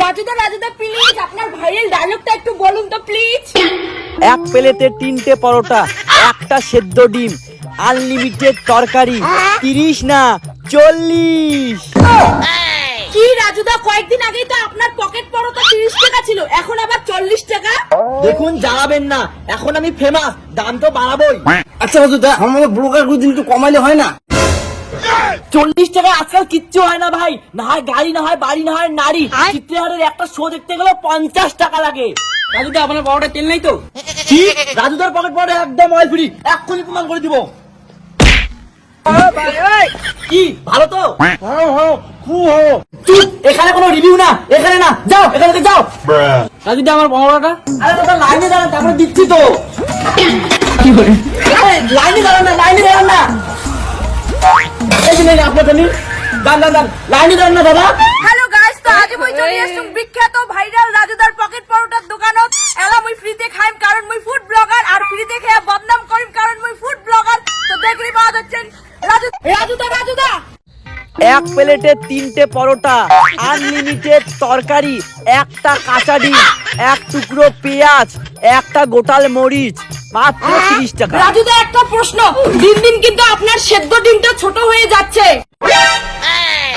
রাজুদা রাজুদা please আপনার ভাইয়ের ডায়লগটা একটু বলুন তো প্লিজ এক প্লেটে তিনটে পরোটা একটা সেদ্ধ ডিম আনলিমিটেড তরকারি তিরিশ না চল্লিশ। কি রাজুদা কয়েকদিন আগেই তো আপনার পকেট পরোটা তিরিশ টাকা ছিল এখন আবার চল্লিশ টাকা? দেখুন জ্বালাবেন না এখন আমি ফেমাস দাম তো বাড়াবোই। আচ্ছা রাজুদা আমাদের ব্রোকার করে দিন একটু কমাইলে হয় না? চল্লিশ টাকা আজকাল কিচ্ছু হয় না ভাই। না হয় গাড়ি না হয় বাড়ি না হয় নারী। চিত্রহারের একটা শো দেখতে গেলে পঞ্চাশ টাকা লাগে। রাজুদা আপনার বড়টা তেল নাই তো? কি? রাজুদার পকেট পরে একদম অয়েল ফ্রি এক্ষুনি প্রমাণ করে দিব। কি? ভালো তো? এখানে কোনো রিভিউ না। এখানে না। যাও এখানে যাও। রাজুদা আমার বড়টা আরে দাদা লাইনে দাঁড়ান তারপরে দিচ্ছি তো। আরে, লাইনে দাঁড়ান না লাইনে দাঁড়ান না। এই আপনার জন্য দাঁড়ান দাঁড়ান দাঁড়ান লাইনে দাঁড়ান না দাদা হ্যালো গাইস তো আজ মই চলে আসছুম বিখ্যাত ভাইরাল রাজুদার পকেট পরোটার দোকানত। এলা মুই ফ্রিতে খাইম কারণ মুই ফুড ব্লগার আর ফ্রিতে খেয়ে বদনাম করিম কারণ মুই ফুড ব্লগার তো দেখলি পাওয়া যাচ্ছেন রাজু রাজুদা রাজুদা! এক প্লেটে তিনটে পরোটা আনলিমিটেড তরকারি একটা কাঁচা ডিম এক টুকরো পেঁয়াজ একটা গোটাল মরিচ। মাত্র তিরিশ টাকা। রাজুদা একটা প্রশ্ন। দিন দিন কিন্তু আপনার সেদ্ধ ডিমটা ছোট হয়ে যাচ্ছে।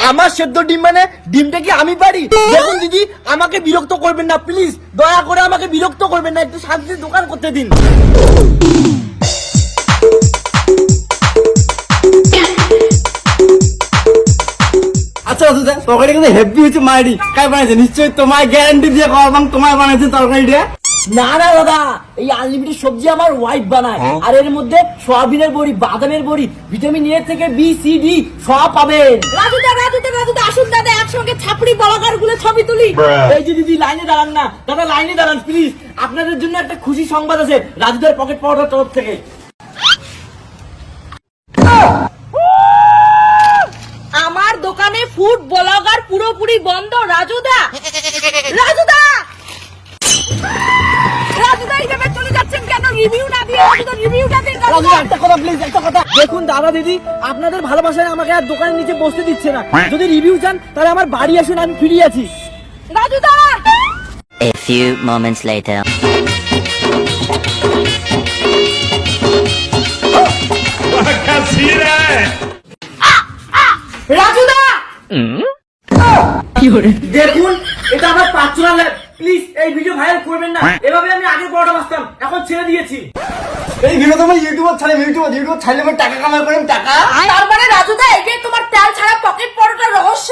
আমার সেদ্ধ ডিম মানে ডিমটা কি আমি পারি? দেখুন দিদি আমাকে বিরক্ত করবেন না প্লিজ। দয়া করে আমাকে বিরক্ত করবেন না একটু শান্তিতে দোকান করতে দিন। আচ্ছা তরকারি কিন্তু হেভি হচ্ছে মায়েরই। কাই বানাইছে? নিশ্চয়ই তোমার গ্যারান্টি দিয়ে কর তোমার বানাইছে তরকারিটা। না না দাদা এই আনলিমিটেড সবজি আমার ওয়াইফ বানায়। আর এর মধ্যে সয়াবিনের বড়ি বাদামের বড়ি ভিটামিন এ থেকে বি সি ডি সব পাবেন। রাজুদা রাজুদা রাজুদা আসুন দাদা একসঙ্গে ছাপড়ি ব্লগারগুলো ছবি তুলি। এই যে দিদি লাইনে দাঁড়ান না। দাদা লাইনে দাঁড়ান প্লিজ আপনাদের জন্য একটা খুশি সংবাদ আছে রাজুদের পকেট পাওয়ার তরফ থেকে। আমার দোকানে ফুড ব্লগার পুরোপুরি বন্ধ রাজুদা। রাজুদা! দেখুন দাদা দিদি আপনাদের ভালোবাসায় আমাকে আর দোকানের নিচে বসতে দিচ্ছে না। যদি রিভিউ চান তাহলে আমার বাড়ি আসুন আমি ফিরে আছি। রাজুদা A few moments later. রাজুদা দেখুন এটা আমার পার্সোনাল প্লিজ এই ভিডিও ভাইরাল করবেন না। হ্যাঁ। এভাবে আমি আগে বড় বাসতাম এখন ছেড়ে দিয়েছি। এই ভিডিও তোমার ইউটিউবার ছাড়ে ইউটিউবার ইউটিউবার ছাড়লে টাকা কামাই করেন টাকা তার মানে রাজু দা এগে তোমার তেল ছাড়া পকেট পড়াটা রহস্য।